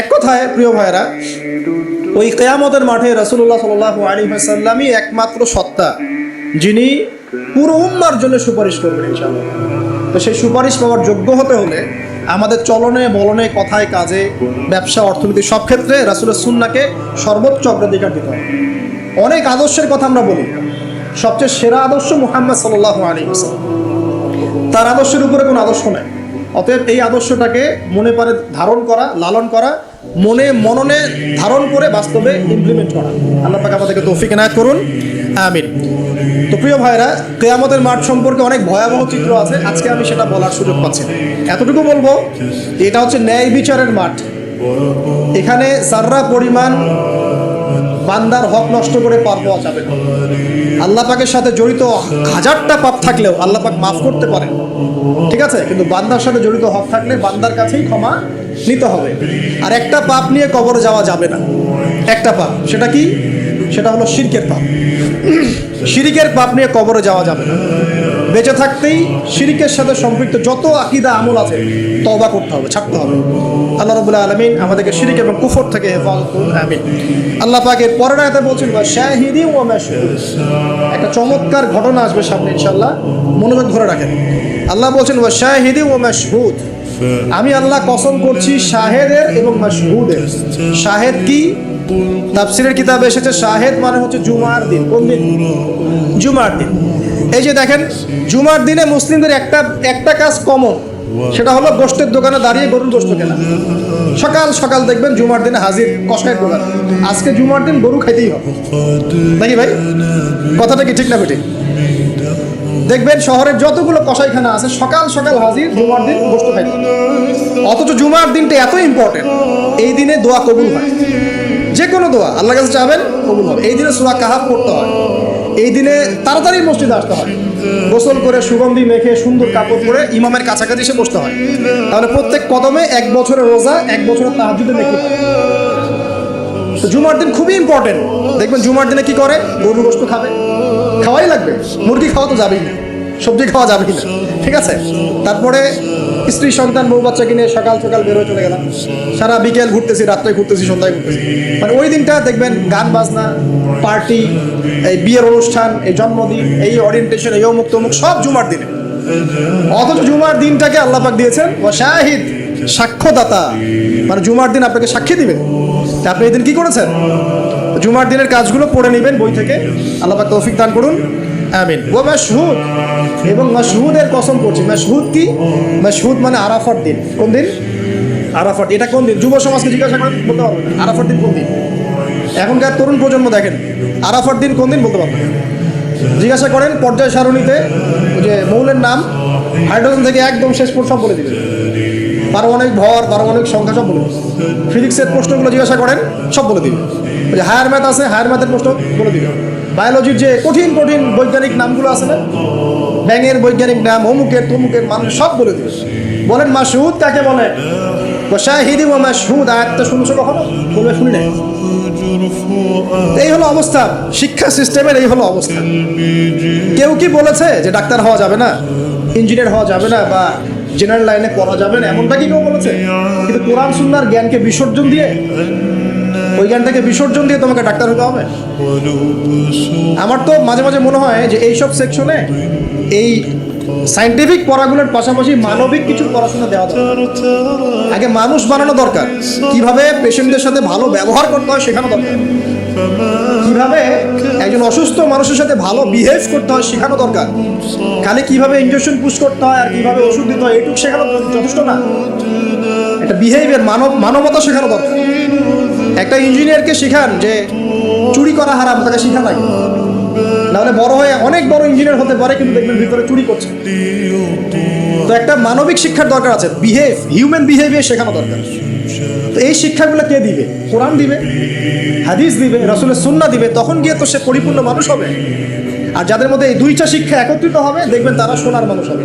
এক কথায়, প্রিয় ভাইরা ওই কেয়ামতের মাঠে রসুল্লাহ সাল্লাহ আলী সাল্লামই একমাত্র সত্তা, যিনি পুরো উম্মার জন্য সুপারিশ করবেন তো সেই সুপারিশ পাওয়ার যোগ্য হতে হলে আমাদের চলনে বলনে কথায়, কাজে, ব্যবসা, অর্থনীতি সব ক্ষেত্রে রাসুলের সুন্নাকে সর্বোচ্চ অগ্রাধিকার দিতে হবে। অনেক আদর্শের কথা আমরা বলি, সবচেয়ে সেরা আদর্শ মুহাম্মদ সাল্লাহ আলী তার আদর্শের উপরে কোনো আদর্শ নেই। অতএব এই আদর্শটাকে মনে পারে ধারণ করা, লালন করা, মনে মননে ধারণ করে বাস্তবে ইমপ্লিমেন্ট করা। আল্লাহ পাক আমাদেরকে তৌফিক এনায়ত করুন। আমিন। তো প্রিয় ভাইরা কেয়ামতের মাঠ সম্পর্কে অনেক ভয়াবহ চিত্র আছে। আজকে আমি সেটা বলার সুযোগ পাচ্ছি এতটুকু বলব, এটা হচ্ছে ন্যায় বিচারের মাঠ। এখানে সাররা পরিমাণ বান্দার হক নষ্ট করে পাপ পাওয়া যাবে আল্লাহ পাকের সাথে জড়িত হাজারটা পাপ থাকলেও আল্লাহ পাক মাফ করতে পারে ঠিক আছে? কিন্তু বান্দার সাথে জড়িত হক থাকলে বান্দার কাছেই ক্ষমা নিতে হবে। আর একটা পাপ নিয়ে কবরে যাওয়া যাবে না। একটা পাপ। সেটা কি? সেটা হলো শিরকের পাপ। শিরিকের পাপ নিয়ে কবরে যাওয়া যাবে না। বেঁচে থাকতেই শিরিকের সাথে সম্পৃক্ত যত আকিদা, আমল আছে তবা করতে হবে, ছাড়তে হবে। আল্লাহ রবুল্লাহ আলমিন আমাদেরকে শিরিক এবং কুফর থেকে হেফাজত করুন, আমিন। আল্লাহ পাকের পরের আয়তে বলছেন শাহিদি ও একটা চমৎকার ঘটনা আসবে সামনে ইনশাল্লাহ মনোযোগ ধরে রাখেন। আল্লাহ বলছেন, ওয়া শাহিদি ও মাশহুদ। আমি আল্লাহ কসম করছি, শাহেদের এবং মাশহুদের। শাহেদ কি? তাফসিরের কিতাবে এসেছে, শাহেদ মানে হচ্ছে জুমার দিন। কোন দিন? জুমার দিন। এই যে দেখেন, জুমার দিনে মুসলিমদের একটা একটা কাজ কমন সেটা হলো গোষ্ঠের দোকানে দাঁড়িয়ে গরুর গোষ্ঠ কেনা। সকাল সকাল দেখবেন জুমার দিনে হাজির কষায়ের দোকান। আজকে জুমার দিন গরু খাইতেই হবে। নাকি ভাই? কথাটা কি ঠিক না বেঠিক? দেখবেন শহরের যতগুলো কষাইখানা আছে, সকাল সকাল হাজির জুমার দিন গোষ্ঠ খাইতে অথচ জুমার দিনটা এত ইম্পর্টেন্ট এই দিনে দোয়া কবুল হয়। কোনো দোয়া আল্লাহ কাছে চাবেন কবুল হবে। এই দিনে সুরা কাহাব পড়তে হয়। এই দিনে তাড়াতাড়ি মসজিদে আসতে হয়। গোসল করে সুগন্ধি মেখে সুন্দর কাপড় পরে ইমামের কাছাকাছি এসে বসতে হয়। তাহলে প্রত্যেক কদমে এক বছরের রোজা, এক বছরের তাহাজুদে নেকি হয়। জুমার দিন খুবই ইম্পর্টেন্ট দেখবেন জুমার দিনে কি করে? গরু গোস্ত খাবে। খাওয়াই লাগবে। মুরগি খাওয়া তো যাবেই না। সবজি খাওয়া যাবেই না। ঠিক আছে? তারপরে স্ত্রী, সন্তান, বউ বাচ্চাকে নিয়ে সকাল সকাল বেরোয় চলে গেলাম। সারা বিকেল ঘুরতেছি, রাত্রে ঘুরতেছি, সন্ধ্যায় ঘুরতেছি। মানে ওই দিনটা দেখবেন গান বাজনা, পার্টি, এই বিয়ের অনুষ্ঠান, এই জন্মদিন, এই ওরিয়েন্টেশন এই অমুক তমুক, সব জুমার দিনে। অথচ জুমার দিনটাকে আল্লাহ পাক দিয়েছেন ও শাহিদ, সাক্ষ্যদাতা। মানে জুমার দিন আপনাকে সাক্ষী দিবেন। তা আপনি এই দিন কী করেছেন? জুমার দিনের কাজগুলো পড়ে নেবেন বই থেকে। আল্লাহ পাক তৌফিক দান করুন। আমিন। ও মাসহুদ এবং মাসহুদের কসম করছি মাসহুদ কি? মাসহুদ মানে আরাফার দিন। কোন দিন? আরাফার এটা কোন দিন? যুব সমাজকে জিজ্ঞাসা করেন, বলতে পারবেন। আরাফার দিন কোন দিন? এখনকার তরুণ প্রজন্ম দেখেন আরাফার দিন কোন দিন বলতে পারবেন? জিজ্ঞাসা করেন পর্যায় সারণীতে যে মৌলের নাম, হাইড্রোজেন থেকে একদম শেষ সব বলে দিবে পারমাণবিক ভর, পারমাণবিক সংখ্যা সব বলে ফিজিক্সের প্রশ্নগুলো জিজ্ঞাসা করেন, সব বলে দিবে ওই যে হায়ার ম্যাথ আছে হায়ার ম্যাথের প্রশ্ন, বলে দিবে বায়োলজির যে কঠিন কঠিন বৈজ্ঞানিক নামগুলো আছে না, ব্যাঙের বৈজ্ঞানিক নাম, অমুকের, তমুকের মানুষ সব বলে দিবে বলেন, মাসুদ কাকে বলে? শাহিদি ও মাসহুদ আয়াতটা শুনছো কখনো? বলে শুনি নাই। এই হলো অবস্থা। শিক্ষা সিস্টেমের এই হলো অবস্থা। কেউ কি বলেছে যে ডাক্তার হওয়া যাবে না ইঞ্জিনিয়ার হওয়া যাবে না, বা জেনারেল লাইনে পড়া যাবে না? এমনটা কি কেউ বলেছে? কিন্তু কোরআন সুন্নার জ্ঞানকে বিসর্জন দিয়ে ওই জ্ঞানটাকে বিসর্জন দিয়ে তোমাকে ডাক্তার হতে হবে। আমার তো মাঝে মাঝে মনে হয় যে এইসব সেকশনে এই সাইন্টিফিক পড়াগুলোর পাশাপাশি মানবিক কিছু পড়াশোনা দেওয়া দরকার। আগে মানুষ বানানো দরকার। কীভাবে পেশেন্টদের সাথে ভালো ব্যবহার করতে হয় শেখানো দরকার। কীভাবে একজন অসুস্থ মানুষের সাথে ভালো বিহেভ করতে হয় শেখানো দরকার। খালি কীভাবে ইঞ্জেকশন পুশ করতে হয় আর কীভাবে ওষুধ দিতে হয় এটুকু শেখানো যথেষ্ট না। একটা বিহেভিয়ার মানব মানবতা শেখানো দরকার। একটা ইঞ্জিনিয়ারকে শেখান যে চুরি করা হারাম, তাকে শেখা লাগে নাহলে বড় হয়ে অনেক বড় ইঞ্জিনিয়ার হতে পারে, কিন্তু দেখবেন ভিতরে চুরি করছে। তো একটা মানবিক শিক্ষার দরকার আছে। বিহেভ হিউম্যান বিহেভিয়ার শেখানো দরকার। তো এই শিক্ষাগুলো কে দিবে? কোরআন দিবে, হাদিস দিবে, রসুলের সুন্না দিবে, তখন গিয়ে তো সে পরিপূর্ণ মানুষ হবে। আর যাদের মধ্যে এই দুইটা শিক্ষা একত্রিত হবে, দেখবেন তারা সোনার মানুষ হবে।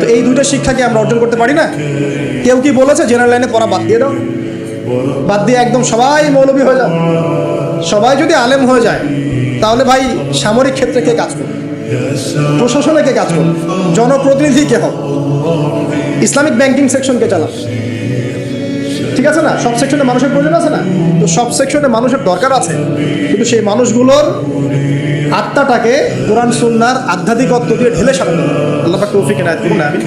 তো এই দুইটা শিক্ষাকে আমরা অর্জন করতে পারি না? কেউ কি বলেছে? জেনারেল লাইনে পড়া বাদ দিয়ে দাও। বাদ দিয়ে একদম সবাই মৌলবী হয়ে যাও। সবাই যদি আলেম হয়ে যায়, তাহলে ভাই সামরিক ক্ষেত্রে কে কাজ করবে? প্রশাসনে কে কাজ করবে? জনপ্রতিনিধি কে হবে ইসলামিক ব্যাংকিং সেকশন কে চালাবে? ঠিক আছে না? সব সেকশনে মানুষের প্রয়োজন আছে না? তো সব সেকশনে মানুষের দরকার আছে। কিন্তু সেই মানুষগুলোর আত্মাটাকে কোরআন, সুন্নার আধ্যাত্মিকত্ব দিয়ে ঢেলে সাজানো। আল্লাহ তৌফিক এনায়ত করুন আমি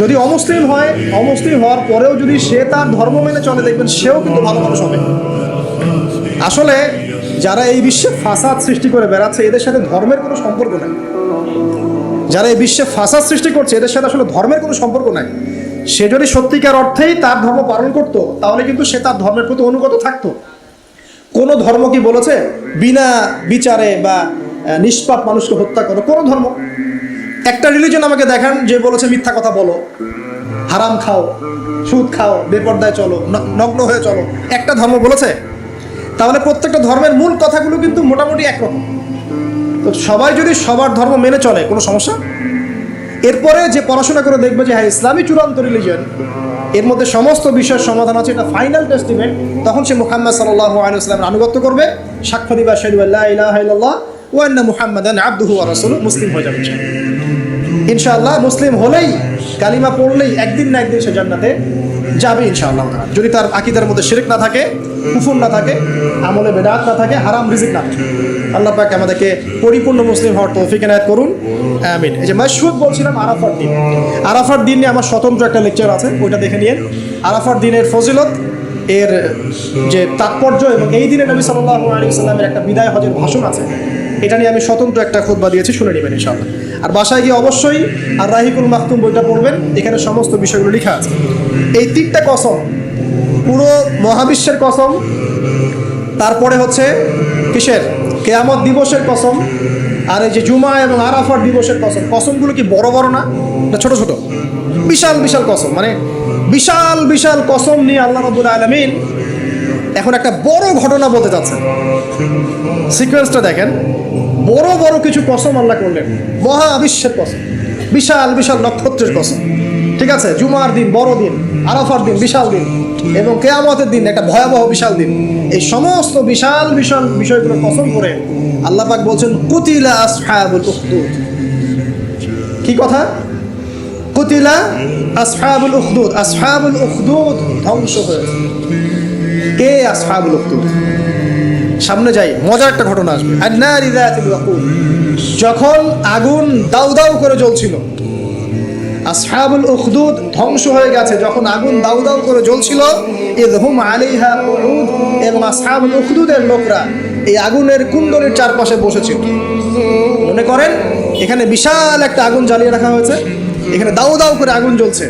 যদি অমুসলিম হয়, অমুসলিম হওয়ার পরেও যদি সে তার ধর্ম মেনে চলে, দেখবেন সেও কিন্তু ভালো মানুষ হবে। আসলে যারা এই বিশ্বে ফাসাদ সৃষ্টি করে বেড়াচ্ছে, এদের সাথে ধর্মের কোনো সম্পর্ক নাই। যারা এই বিশ্বে ফাসাদ সৃষ্টি করছে, এদের সাথে আসলে ধর্মের কোনো সম্পর্ক নাই। সে যদি সত্যিকার অর্থেই তার ধর্ম পালন করত, তাহলে কিন্তু সে তার ধর্মের প্রতি অনুগত থাকতো। কোনো ধর্ম কি বলেছে? বিনা বিচারে বা নিষ্পাপ মানুষকে হত্যা করো, কোনো ধর্ম। একটা রিলিজন আমাকে দেখান যে বলেছে, মিথ্যা কথা বলো। হারাম খাও, সুদ খাও, বেপর্দায় চলো নগ্ন হয়ে চলো। একটা ধর্ম বলেছে? তাহলে প্রত্যেকটা ধর্মের মূল কথাগুলো কিন্তু মোটামুটি একরকম। তো সবাই যদি সবার ধর্ম মেনে চলে, কোনো সমস্যা? এরপরে যে পড়াশোনা করে দেখবে যে হ্যাঁ ইসলামী চূড়ান্ত রিলিজন এর মধ্যে সমস্ত বিষয়ের সমাধান আছে, এটা ফাইনাল টেস্টিমেন্ট তখন সে মুহাম্মদ সাল্লাহ আলাইসলামের আনুগত্য করবে। সাক্ষ্য দিবা শাহিদু আল্লাহ ইলাহা ইল্লাল্লাহ ওয়া আন্না মুহাম্মাদান আবদুহু ওয়া মুসলিম হয়ে যাবে। ইনশাআল্লাহ। মুসলিম হলেই, কালিমা পড়লেই একদিন না একদিন সে জান্নাতে যাবে ইনশাআল্লাহ যদি তার আকিদার মধ্যে শিরক না থাকে, কুফুর না থাকে, আমলে বেদাত না থাকে, হারাম রিজিক না থাকে। আল্লাহ পাক আমাদেরকে পরিপূর্ণ মুসলিম হওয়ার তৌফিক এনায়েত করুন। আমিন। এই যে মাসহুদ বলছিলাম আরাফার দিন। আরাফার দিন নিয়ে আমার স্বতন্ত্র একটা লেকচার আছে, ওইটা দেখে নিন আরাফার দিনের ফজিলত, এর যে তাৎপর্য এবং এই দিনে নবী সাল্লাল্লাহু আলাইহি সাল্লামের একটা বিদায় হজের ভাষণ আছে, এটা নিয়ে আমি স্বতন্ত্র একটা খুতবা দিয়েছি, শুনে নেবেন ইনশাআল্লাহ। আর বাসায় গিয়ে অবশ্যই আর রাহিকুল মাহতুম বইটা পড়বেন। এখানে সমস্ত বিষয়গুলো লেখা আছে। এই তিনটা কসম, পুরো মহাবিশ্বের কসম, তারপরে হচ্ছে কিসের? কেয়ামত দিবসের কসম, আর এই যে জুমা এবং আরাফার দিবসের কসম। কসমগুলো কি বড় বড় না? না, ছোট ছোট। বিশাল বিশাল কসম। মানে বিশাল বিশাল কসম নিয়ে আল্লাহ রবুল আলমিন এখন একটা বড় ঘটনা বলতে যাচ্ছেন সিকোয়েন্সটা দেখেন। বড় বড় কিছু কসম আল্লাহ করলেন। মহা বিশ্বের কসম। বিশাল বিশাল নক্ষত্রের কসম। ঠিক আছে? জুমার দিন, বড় দিন, আরাফার দিন, বিশাল দিন এবং কেয়ামতের দিন, একটা ভয়াবহ বিশাল দিন। এই সমস্ত বিশাল বিশাল বিষয়গুলো কসম করে আল্লাহ পাক বলছেন, কুতিলা আসহাবুল উখদুদ। কি কথা? কুতিলা আসহাবুল উখদুদ। আসহাবুল উখদুদ ধ্বংস হয়েছে। কে আসহাবুল উখদুদ? সামনে যাই, মজার একটা ঘটনা আসবে। যখন আগুন দাউ দাউ করে জ্বলছিল, আসহাবুল উখদুদ ধ্বংস হয়ে গেছে, যখন আগুন দাউ দাউ করে জ্বলছিল, ইদহুম আলাইহা কুউদ এবং আসহাবুল উখদুদের লোকরা এই আগুনের কুণ্ডলীর চারপাশে বসেছিল। মনে করেন, এখানে বিশাল একটা আগুন জ্বালিয়ে রাখা হয়েছে, এখানে দাউ দাউ করে আগুন জ্বলছে।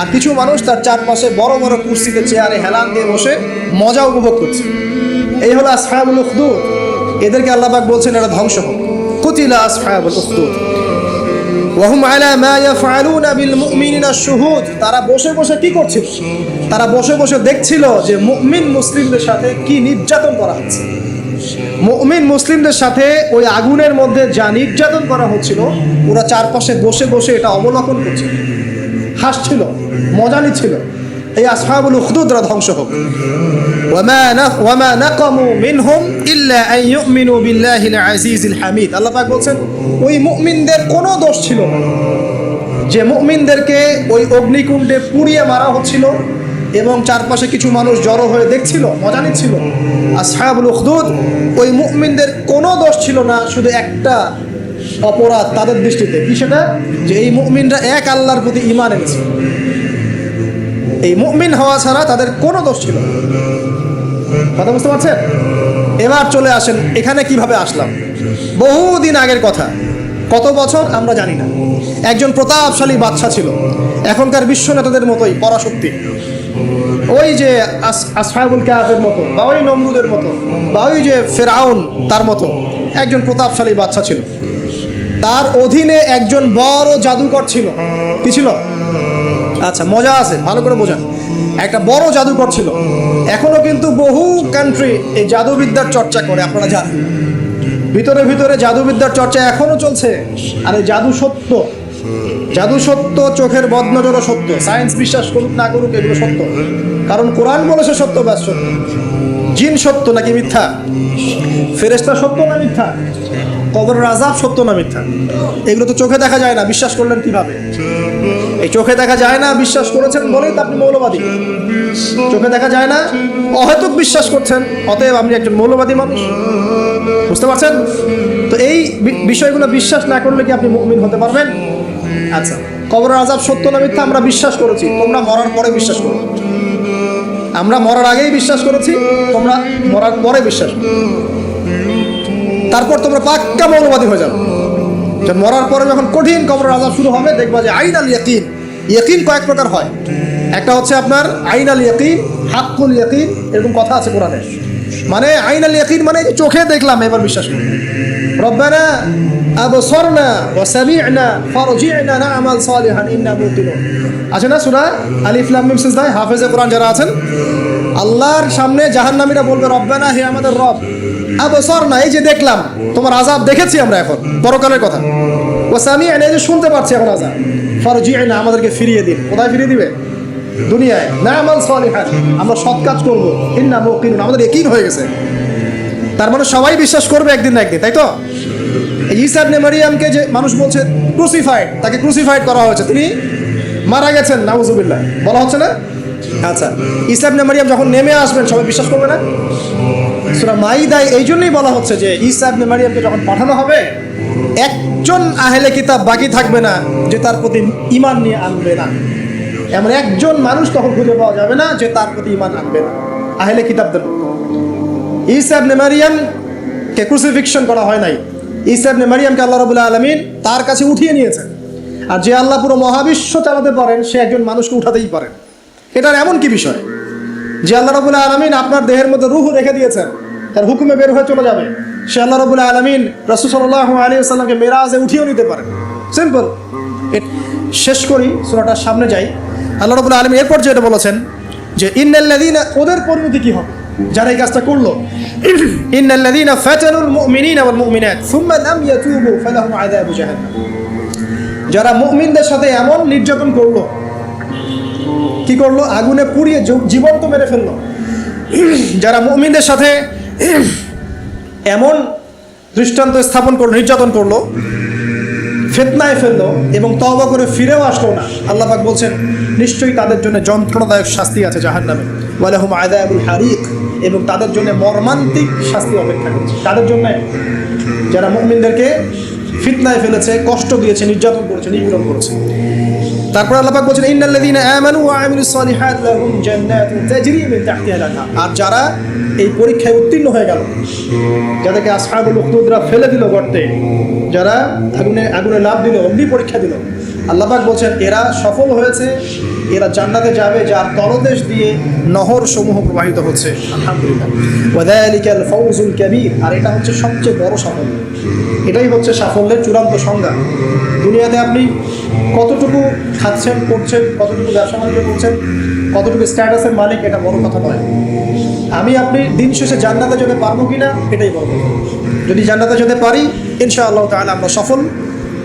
আর কিছু মানুষ তার চারপাশে বড় বড় কুর্সিতে, চেয়ারে হেলান দিয়ে বসে মজা উপভোগ করছে। এই হলো আসহাবুল উখদুদ। এদেরকে আল্লাহ পাক বলছেন এটা ধ্বংস হোক। কুতিলা আসহাবুল উখদুদ। আলা মা ইয়াফআলুনা বিল মুমিনিনা শুহুদ তারা বসে বসে কি করছিল? তারা বসে বসে দেখছিল যে মুমিন মুসলিমদের সাথে কি নির্যাতন করা হচ্ছে। মুমিন মুসলিমদের সাথে ওই আগুনের মধ্যে যা নির্যাতন করা হচ্ছিল, ওরা চারপাশে বসে বসে এটা অবলোকন করছিল। হাসছিল, মজা নিচ্ছিল। এই আসহাবুল উখদুদরা ধ্বংস হোক। ওয়ামা নাক ওয়ামা নাকামু মিনহুম ইল্লা আন ইউমিনু বিল্লাহিল আজিজিল হামিদ। আল্লাহ পাক বলছেন, ওই মুমিনদের কোনো দোষ ছিল না। যে মুমিনদেরকে ওই অগ্নিকুণ্ডে পুড়িয়ে মারা হচ্ছিল এবং চারপাশে কিছু মানুষ জড়ো হয়ে দেখছিল, মজা নিচ্ছিল, আসহাবুল উখদুদ, ওই মুমিনদের কোনো দোষ ছিল না, শুধু একটা অপরাধ তাদের দৃষ্টিতে। কি সেটা? যে এই মুমিনরা এক আল্লাহর প্রতি ইমান এনেছে। এই মুমিন হওয়া ছাড়া তাদের কোনো দোষ ছিল কথা বুঝতে পারছেন? এবার চলে আসেন, এখানে কীভাবে আসলাম? বহুদিন আগের কথা। কত বছর আমরা জানি না। একজন প্রতাপশালী বাদশা ছিল। এখনকার বিশ্ব নেতাদের মতোই, পরাশক্তি। ওই যে আস- আসহাবুল কাহাফের মতো, বা ওই নমরুদের মতো, বা ওই যে ফেরাউন তার মতো, একজন প্রতাপশালী বাচ্চা ছিল। তার অধীনে একজন বড় জাদুকর ছিল। কি ছিল? আচ্ছা মজা আছে, ভালো করে বোঝান। একটা বড় জাদুকর ছিল। এখনও কিন্তু বহু কান্ট্রি এই জাদুবিদ্যার চর্চা করে, আপনারা জানেন। ভিতরে ভিতরে জাদুবিদ্যার চর্চা এখনও চলছে। আর এই জাদু সত্য। জাদু সত্য, চোখের বদনজরও সত্য। সায়েন্স বিশ্বাস করুক না করুক, এগুলো সত্য। কারণ কোরআন বলেছে সত্য, ব্যাস সত্য। জিন সত্য নাকি মিথ্যা? ফেরেস্তা সত্য না মিথ্যা? কবর রাজা সত্য না মিথ্যা? এগুলো তো চোখে দেখা যায় না, বিশ্বাস করলেন কীভাবে? এই চোখে দেখা যায় না বিশ্বাস করেছেন বলেই তো আপনি মৌলবাদী। চোখে দেখা যায় না, অহেতুক বিশ্বাস করছেন, অতএব আপনি একজন মৌলবাদী মানুষ। বুঝতে পারছেন? তো এই বিষয়গুলো বিশ্বাস না করলে কি আপনি মুমিন হতে পারবেন? আচ্ছা কবর আজাব সত্য না মিথ্যা? আমরা বিশ্বাস করেছি, তোমরা মরার পরে বিশ্বাস করো। আমরা মরার আগেই বিশ্বাস করেছি, তোমরা মরার পরে বিশ্বাস। তারপর তোমরা পাক্কা মৌলবাদী হয়ে যাবে। যে মরার পরে যখন কঠিন কবর আজাব শুরু হবে, দেখবা যে আইন আল ইয়াকিন। ইয়াকিন কয়েক প্রকার হয়। একটা হচ্ছে আপনার আইন আল ইয়াকিন, হাক্কুল ইয়াকিন, এরকম কথা আছে কোরআনে। মানে আইন আল ইয়াকিন মানে চোখে দেখলাম, এবার বিশ্বাস করি। রব্বানা আবসরনা ওয়া সামি'না ফারজি'না না'মাল সালিহান, ইন্না মুকিনুন আছে না সূরা? আলিফ, লাম, মিম সিজদা হাফেজে কোরআন যারা আছেন, আল্লাহর সামনে জাহান্নামীরা বলবে, রব্বানা, হে আমাদের রব আবসর না, এই যে দেখলাম, তোমার আজাব দেখেছি আমরা এখন, পরকালের কথা। ও সামি, এই যে শুনতে পাচ্ছি এখন আজাব ফরজি না, আমাদেরকে ফিরিয়ে দিন। কোথায় ফিরিয়ে দিবে? দুনিয়ায়। না আমাল সালিহান আমরা সৎ কাজ করব। ইন্না আমাদের একই হয়ে গেছে। তার মানে সবাই বিশ্বাস করবে একদিন না একদিন, তাই তো? এই ঈসা মারিয়ামকে যে মানুষ বলছে ক্রুসিফাইড তাকে ক্রুসিফাইড করা হয়েছে। তিনি মারা গেছেন, নাউজুবিল্লাহ। বলা হচ্ছে না? আচ্ছা ইবনে মারিয়াম যখন নেমে আসবেন, সবাই বিশ্বাস করবে না? সুরা মাইদায় এই জন্যই বলা হচ্ছে যে ইবনে মারিয়ামকে যখন পাঠানো হবে, একজন আহেলে কিতাব বাকি থাকবে না যে তার প্রতি ইমান নিয়ে আনবে না। এমন একজন মানুষ তখন খুঁজে পাওয়া যাবে না যে তার প্রতি ইমান আনবে না। আহেলে কিতাবদের মধ্যে। ঈসা ইবনে মারিয়ামকে ক্রুসিফিকশন করা হয় নাই। ঈসা ইবনে মারিয়ামকে আল্লাহ রাবুল্লাহ আলমিন তার কাছে উঠিয়ে নিয়েছেন। আর যে আল্লাহ পুরো মহাবিশ্ব চালাতে পারেন, সে একজন মানুষকে উঠাতেই পারেন। এটার এমন কি বিষয়? যে আল্লাহ রবুল্লাহ আলমিন আপনার দেহের মধ্যে রুহ রেখে দিয়েছেন, তার হুকুমে বের হয়ে চলে যাবে। সে আল্লাহ রবুল্লাহ আলমিন রসুসল্লাহ আলী সাল্লামকে মেরাজে উঠিয়েও নিতে পারেন। সিম্পল শেষ করি, সুরাটার সামনে যাই। আল্লাহ রবুল্লাহ আলমিন এরপর যেটা বলেছেন, যে ইন্নাল্লাদিন ওদের পরিণতি কি হবে? যারা এই কাজটা করল। ইন্নাল্লাদিনা ফাতানুল মুমিনিনা ওয়াল মুমিনাত, সুম্মা লাম ইয়াতুবু ফালাহুম আযাবু জাহান্নাম। যারা মুমিনদের সাথে এমন নির্যাতন করল কি করল? আগুনে পুড়িয়ে জীবন্ত মেরে ফেলল। যারা মুমিনদের সাথে এমন দৃষ্টান্ত স্থাপন করল, নির্যাতন করল, ফেতনায় ফেলল এবং তবা করে ফিরেও আসলো না, আল্লাহ পাক বলছেন, নিশ্চয়ই তাদের জন্য যন্ত্রণাদায়ক শাস্তি আছে জাহার নামে ওয়ালাহুম আদায়াবুল হারিক এবং তাদের জন্য মর্মান্তিক শাস্তি অপেক্ষা করছে। তাদের জন্য যারা মুমিনদেরকে ফিতনায় ফেলেছে, কষ্ট দিয়েছে, নির্যাতন করেছে, নিপীড়ন করেছে। তারপর আল্লাহ পাক বলছেন, ইন্নাল্লাযীনা আমানু ওয়া আমিলুস সালিহাত লাহুম জান্নাতুন তাজরি মিন তাহতিহা আর যারা এই পরীক্ষায় উত্তীর্ণ হয়ে গেল, যাদেরকে আসহাবুল উখদুদরা ফেলে দিল গর্তে, যারা আগুনে আগুনে লাভ দিল, অগ্নি পরীক্ষা দিল, আল্লাহ পাক বলছেন, এরা সফল হয়েছে, এরা জান্নাতে যাবে, যার তলদেশ দিয়ে নহর সমূহ প্রবাহিত হচ্ছে। আলহামদুলিল্লাহ। ওয়াদালিকাল ফাউজুল কাবীর। আর এটা হচ্ছে সবচেয়ে বড় সাফল্য। এটাই হচ্ছে সাফল্যের চূড়ান্ত সংজ্ঞা। দুনিয়াতে আপনি কতটুকু খাচ্ছেন করছেন কতটুকু ব্যবসা বাণিজ্য করছেন, কতটুকু স্ট্যাটাসের মালিক এটা বড় কথা নয়। আমি আপনি দিন শেষে জান্নাতে যেতে পারব কি না এটাই বলব যদি জান্নাতে যেতে পারি, ইনশাআল্লাহ তাহলে আমরা সফল।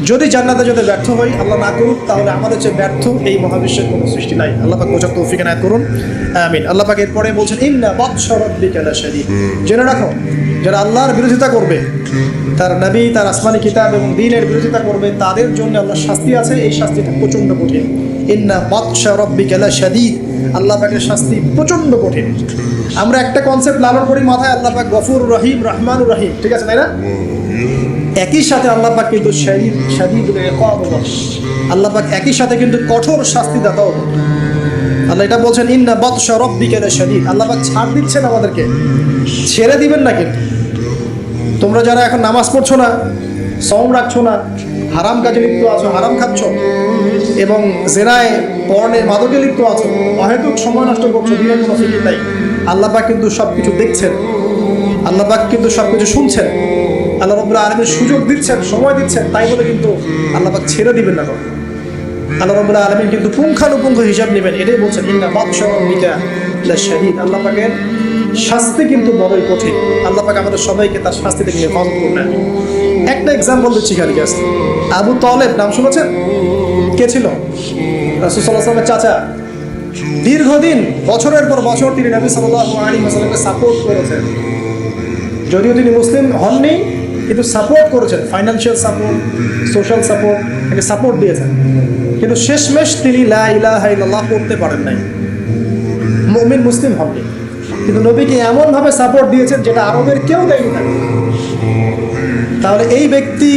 যদি জান্নাতে যেতে ব্যর্থ হই, আল্লাহ না করুক, তাহলে আমাদের যে ব্যর্থ এই মহাবিশ্বের কোনো সৃষ্টি নাই। আল্লাহ পাক বোঝার তৌফিক এনায়ত করুন। আমিন। আল্লাহ পাক এরপরে বলছেন, ইন্না বাদশারব্বিকা লাশাদীদ। জেনে রাখো, যারা আল্লাহর বিরোধিতা করবে, তার নবী, তার আসমানি কিতাব এবং দিনের বিরোধিতা করবে, তাদের জন্য আল্লাহ শাস্তি আছে। এই শাস্তিটা প্রচণ্ড কঠিন। ইন্না বাদশা রব্বিকা লাশাদীদ। আল্লাহ পাকের শাস্তি প্রচণ্ড কঠিন। আমরা একটা কনসেপ্ট লালন করি মাথায়, আল্লাহ পাক গফুর রহিম, রহমানুর রহিম। ঠিক আছে, তাই না? একই সাথে আল্লাহ পাক কিন্তু শরীর শরীর আল্লাহ পাক একই সাথে কিন্তু কঠোর শাস্তি দাতাও আল্লাহ এটা বলছেন, ইন্না বৎস রব্বিকা শরীর। আল্লাহ পাক ছাড় দিচ্ছেন আমাদেরকে। ছেড়ে দিবেন না কিন্তু। তোমরা যারা এখন নামাজ পড়ছো না সম রাখছো না, হারাম কাজে লিপ্ত আছো, হারাম খাচ্ছ, এবং জেনায় পর্ণে মাদকে লিপ্ত আছো, অহেতুক সময় নষ্ট করছ, দিনের কোনো ফিকির নাই, আল্লাহ পাক কিন্তু সব কিছু দেখছেন। আল্লাহ পাক কিন্তু সব কিছু শুনছেন। আল্লাহ রব্বুল আলমের সুযোগ দিচ্ছেন, সময় দিচ্ছেন, তাই বলে কিন্তু আল্লাহ পাক ছেড়ে দিবেন না। আল্লাহ রব্বুল আলমিন কিন্তু পুঙ্খানুপুঙ্খ হিসাব নেবেন, এটাই বলছেন, ইন্না বাদশাহিকা শাহিদ। আল্লাহ পাকের শাস্তি কিন্তু বড়ই কঠিন। আল্লাহ পাক আমাদের সবাইকে তার শাস্তি থেকে হেফাজত করবেন। একটা এক্সাম্পল দিচ্ছি খালি জাস্ট আবু তলেব, নাম শুনেছেন? কে ছিল? রাসুসাল্লাহামের চাচা। দীর্ঘদিন, বছরের পর বছর তিনি নবী সাল্লাহ আলী হাসালামকে সাপোর্ট করেছেন। যদিও তিনি মুসলিম হননি কিন্তু সাপোর্ট করেছেন ফাইন্যান্সিয়াল সাপোর্ট সোশ্যাল সাপোর্ট তাকে সাপোর্ট দিয়েছেন। কিন্তু শেষমেশ তিনি লা ইলাহা করতে পারেন নাই। মুমিন মুসলিম হননি কিন্তু নবীকে এমনভাবে সাপোর্ট দিয়েছেন যেটা আরবের কেউ দেয়নি তাকে। তাহলে এই ব্যক্তি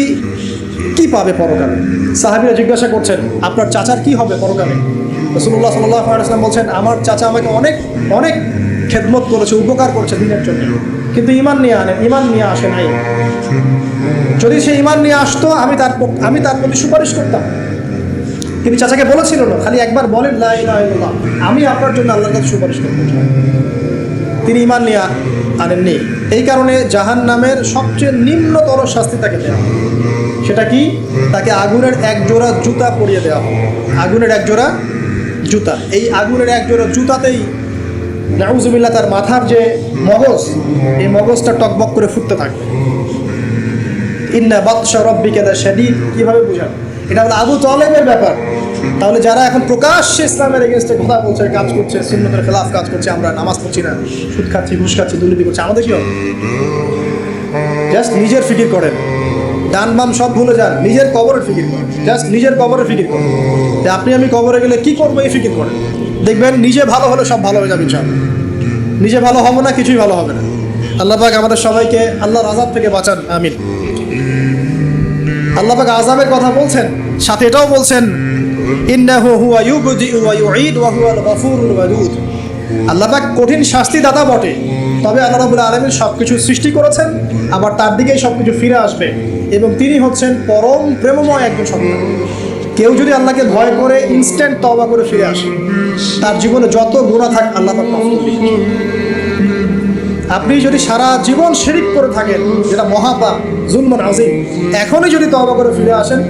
কি পাবে পরকালে? সাহাবিরা জিজ্ঞাসা করছেন, আপনার চাচার কি হবে পরকালে? রসুল্লাহ সাল্লাম বলছেন, আমার চাচা আমাকে অনেক অনেক খেদমত করেছে উপকার করেছে দিনের জন্য। কিন্তু ইমান নিয়ে আনেন ইমান নিয়ে আসে নাই। যদি সে ইমান নিয়ে আসতো আমি তার আমি তার প্রতি সুপারিশ করতাম। তিনি চাচাকে বলেছিল না খালি একবার বলেন লা ইলাহা ইল্লাল্লাহ, আমি আপনার জন্য আল্লাহর কাছে সুপারিশ করতে চাই। তিনি ইমান নিয়ে আনেননি। এই কারণে জাহান নামের সবচেয়ে নিম্নতর শাস্তি তাকে দেওয়া সেটা কি? তাকে আগুনের এক জোড়া জুতা পরিয়ে দেওয়া হয়। আগুনের এক জোড়া জুতা। এই আগুনের এক জোড়া জুতাতেই নাউজুবিল্লাহ, তার মাথার যে মগজ, এই মগজটা টকবক করে ফুটতে থাকবে। ইন্না বাদশা রব্বিকা লা শাদীদ, কীভাবে বুঝান এটা হলো আবু তলেবের ব্যাপার। তাহলে যারা এখন প্রকাশ্যে ইসলামের এগেনস্টে কথা বলছে, কাজ করছে, সুন্নতের খেলাফ কাজ করছে, আমরা নামাজ পড়ছি না, সুদ খাচ্ছি, ঘুষ খাচ্ছি, দুর্নীতি করছি, আমাদের কি হবে? জাস্ট নিজের ফিকির করেন। ডান বাম সব ভুলে যান। নিজের কবরের ফিকির করেন। জাস্ট নিজের কবরের ফিকির করেন। যে আপনি আমি কবরে গেলে কি করব এই ফিকির করেন? দেখবেন নিজে ভালো হলে সব ভালো হয়ে যাবে ইনশাআল্লাহ। নিজে ভালো হব না, কিছুই ভালো হবে না। আল্লাহ পাক আমাদের সবাইকে আল্লাহর আজাব থেকে বাঁচান। আমিন। আল্লাহ পাক আজাবের কথা বলছেন, সাথে এটাও বলছেন আল্লাহ পাক কঠিন শাস্তি দাতা বটে। তবে আল্লাহ রাব্বুল সব কিছু সৃষ্টি করেছেন, আবার তার দিকেই সব কিছু ফিরে আসবে এবং তিনি হচ্ছেন পরম প্রেমময় একজন সত্তা কেউ যদি আল্লাহকে ভয় করে ইনস্ট্যান্ট তওবা করে ফিরে আসে, তার জীবনে যত গুণা থাক, আল্লাহ। আপনি যদি সারা জীবন শিরিক করে থাকেন, যেটা মহাপাপ জুলমান আজিম এখনই যদি তওবা করে ফিরে আসেন,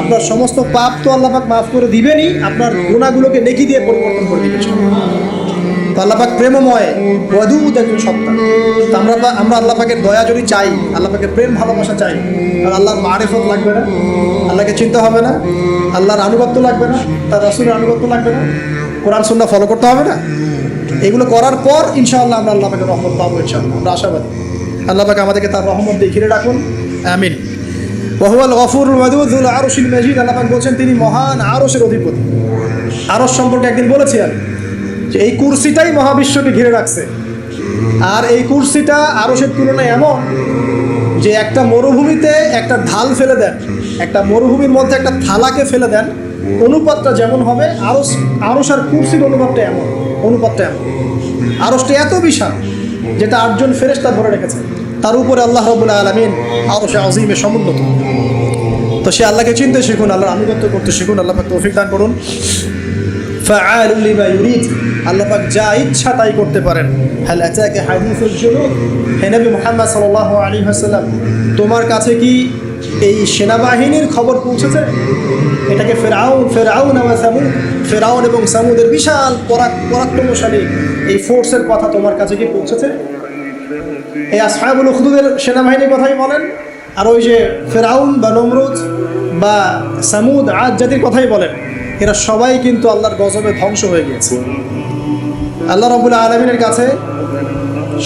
আপনার সমস্ত পাপ তো আল্লাহ পাক মাফ করে দিবেনই, আপনার গুণাগুলোকে নেকি দিয়ে পরিবর্তন করে দিবেন তো আল্লাহ পাক প্রেমময় বধূত একজন সত্তা। আমরা আমরা আল্লাহ পাকের দয়া যদি চাই, আল্লাহ পাকের প্রেম ভালোবাসা চাই, আর আল্লাহর মারেফত লাগবে না, আল্লাহকে চিন্তা হবে না, আল্লাহর আনুগত্য লাগবে না, তার রাসুলের আনুগত্য লাগবে না, কোরআন, সুন্নাহ ফলো করতে হবে না। এগুলো করার পর ইনশাআল্লাহ আমরা আল্লাহ পাকের রহমত পাবো ইনশাআল্লাহ। আমরা আশাবাদী। আল্লাহ পাকে আমাদেরকে তার রহমত দিয়ে ঘিরে রাখুন। আমিন। ওহুয়াল গফুর ওয়াদুদুল আরশিল মাজিদ। আল্লাহ পাক বলছেন, তিনি মহান আরশের অধিপতি। আরশ সম্পর্কে একদিন বলেছি আমি। এই কুরসিটাই মহাবিশ্বকে ঘিরে রাখছে। আর এই কুরসিটা আরশের তুলনায় এমন যে একটা মরুভূমিতে একটা ঢাল ফেলে দেন, একটা মরুভূমির মধ্যে একটা থালাকে ফেলে দেন, অনুপাতটা যেমন হবে আরস আরস আর কুরসির অনুপাতটা এমন অনুপাতটা এমন। আরসটা এত বিশাল যেটা আটজন ফেরেশতা ধরে রেখেছে। তার উপরে আল্লাহ রবুল্লা আলমিন আরসে আজিমে সমুন্নত তো সে আল্লাহকে চিনতে শিখুন আল্লাহ আনুগত্য করতে শিখুন, আল্লাহ তৌফিক দান করুন। ফাআলুল লিমা ইউরিদ আল্লাহ পাক যা ইচ্ছা তাই করতে পারেন। হাল আতাকা হাদিসুল জুনুদ হে নবী মুহাম্মদ সাল্লাল্লাহু আলাইহি ওয়াসাল্লাম, তোমার কাছে কি এই সেনাবাহিনীর খবর পৌঁছেছে? এটাকে ফেরাউন ফেরাউন এবং সামুদ, ফেরাউন এবং সামুদের বিশাল পরাক, পরাক্রমশালী এই ফোর্সের কথা তোমার কাছে কি পৌঁছেছে? এই আসহাবুল উখদুদের সেনাবাহিনীর কথাই বলেন, আর ওই যে ফেরাউন বা নমরুজ বা সামুদ আজ জাতির কথাই বলেন। এরা সবাই কিন্তু আল্লাহর গজবে ধ্বংস হয়ে গিয়েছে। আল্লাহ রবুল্লা আলমিনের কাছে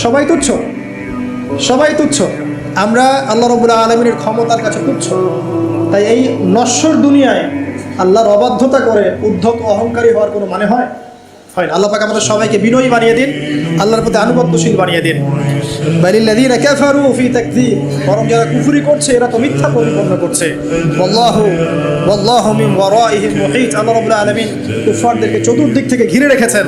সবাই তুচ্ছ। সবাই তুচ্ছ। আমরা আল্লাহ রবুল্লা আলমিনের ক্ষমতার কাছে তুচ্ছ। তাই এই নশ্বর দুনিয়ায় আল্লাহর অবাধ্যতা করে উদ্ধত অহংকারী হওয়ার কোনো মানে হয়? হয় আল্লাহ পাক আমাদের সবাইকে বিনয়ী বানিয়ে দিন, আল্লাহর প্রতি আনুগত্যশীল বানিয়ে দিন। বালিল্লাযীনা কাফারু ফি তাকযীব বরং যারা কুফরি করছে, এরা তো মিথ্যা প্রতিপন্ন করছে। ওয়াল্লাহু ওয়াল্লাহু মিন ওয়ারাইহিম মুহিত। আল্লাহ রাব্বুল আলামিন কুফারদেরকে চতুর্দিক থেকে ঘিরে রেখেছেন।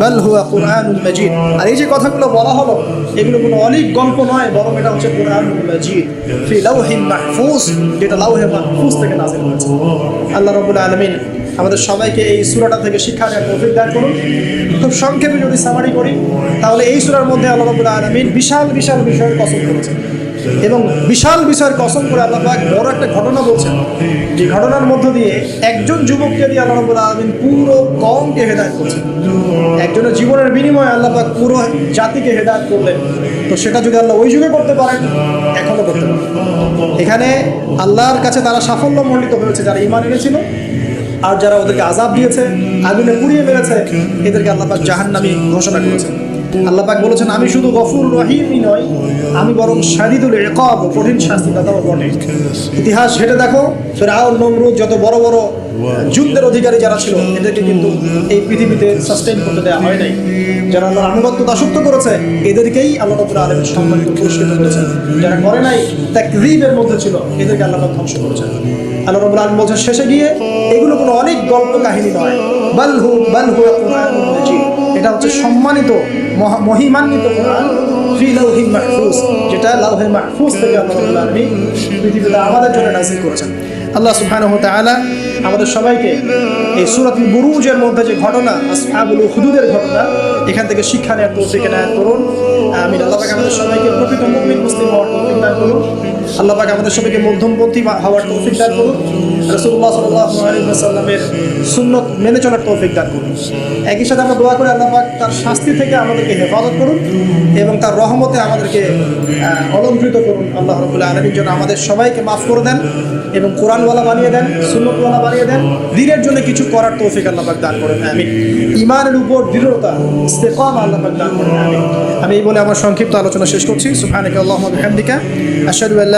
বাল হুয়া কুরআনুল মাজিদ। আর এই যে কথাগুলো বলা হলো, এগুলো কোনো অলিক গল্প নয়, বরং এটা হচ্ছে কুরআনুল মাজিদ। ফি লাউহিন মাহফুজ, যেটা লাউহে মাহফুজ থেকে নাযিল হয়েছে। আল্লাহ রাব্বুল আলামিন আমাদের সবাইকে এই সূরাটা থেকে শিক্ষা নেওয়ার তৌফিক দান করুন। খুব সংক্ষেপে যদি সামারি করি, তাহলে এই সূরার মধ্যে আল্লাহ রাব্বুল আলামিন বিশাল বিশাল বিষয়ের কসম করেছেন। এবং বিশাল বিষয়ের কসম করে আল্লাপাক বড় একটা ঘটনা বলছেন। যে ঘটনার মধ্য দিয়ে একজন যুবককে দিয়ে আল্লাহ রাব্বুল আলামিন পুরো কমকে হেদায়ত করছেন। একজনের জীবনের বিনিময়ে আল্লাহ পাক পুরো জাতিকে হেদায়ত করলেন। তো সেটা যদি আল্লাহ ওই যুগে করতে পারেন, এখনও করতে পারেন। এখানে আল্লাহর কাছে তারা সাফল্য মণ্ডিত হয়েছে, যারা ইমান এনেছিল, আর যারা ওদেরকে আজাব দিয়েছে, আগুনে পুড়িয়ে মেরেছে, এদেরকে আল্লাহ জাহান্নামী ঘোষণা করেছেন। আল্লাহ পাক বলেছেন, আমি শুধু গফুর রহিমই নয় আমি বরং শাদিদুল ইকাব কঠিন শাস্তি দাতাও বটে। ইতিহাস হেঁটে দেখো, ফেরাউন, নমরুদ যত বড় বড় যুদ্ধের অধিকারী যারা ছিল, এদেরকে কিন্তু এই পৃথিবীতে সাস্টেইন করতে দেওয়া হয় নাই। যারা আল্লাহর আনুগত্য দাসত্ব করেছে, এদেরকেই আল্লাহ রব্বুল আলামিন সম্মানিত পুরস্কৃত করেছেন। যারা করে নাই তাকযীবের মধ্যে ছিল, এদেরকে আল্লাহ ধ্বংস করেছেন। আল্লাহ রব্বুল আলামিন বলছেন, শেষে গিয়ে এগুলো কোনো অনেক গল্প কাহিনী নয়। বাল হু বাল হু এটা হচ্ছে সম্মানিত মহিমান্বিত কোরআন যেটা লাউহে মাহফুজ থেকে আল্লাহ পৃথিবীতে আমাদের জন্য নাজিল করেছেন। আল্লাহ আমাদের সবাইকে এই সূরাতুল বুরুজের মধ্যে যে ঘটনা হুদুদের ঘটনা, এখান থেকে শিক্ষা নেওয়ার তৌফিক এনায়েত করুন। আমিন। আল্লাহ সবাইকে প্রকৃত মুমিন, মুসলিম হওয়ার করুন। আল্লাহ পাক আমাদের সবাইকে মধ্যমপন্থী হওয়ার তৌফিক দান করুন। আলাইহি ওয়াসাল্লামের সুন্নত মেনে চলার তৌফিক দান করুন। একই সাথে আমরা দোয়া করি আল্লাহ পাক তার শাস্তি থেকে আমাদেরকে হেফাজত করুন এবং তার রহমতে আমাদেরকে অলঙ্কৃত করুন। আল্লাহ রবুল্লাহ আলমীর জন্য আমাদের সবাইকে মাফ করে দেন এবং কোরআনওয়ালা বানিয়ে দেন, সুন্নতওয়ালা বানিয়ে দেন। দিনের জন্য কিছু করার তৌফিক আল্লাহ পাক দান করেন। আমি ইমানের উপর দৃঢ়তা ইস্তেকাম আল্লাহ পাক দান করেন। আমি আমি এই বলে আমার সংক্ষিপ্ত আলোচনা শেষ করছি। সুবহানাকা আল্লাহুম্মা বিহামদিকা। আশহাদু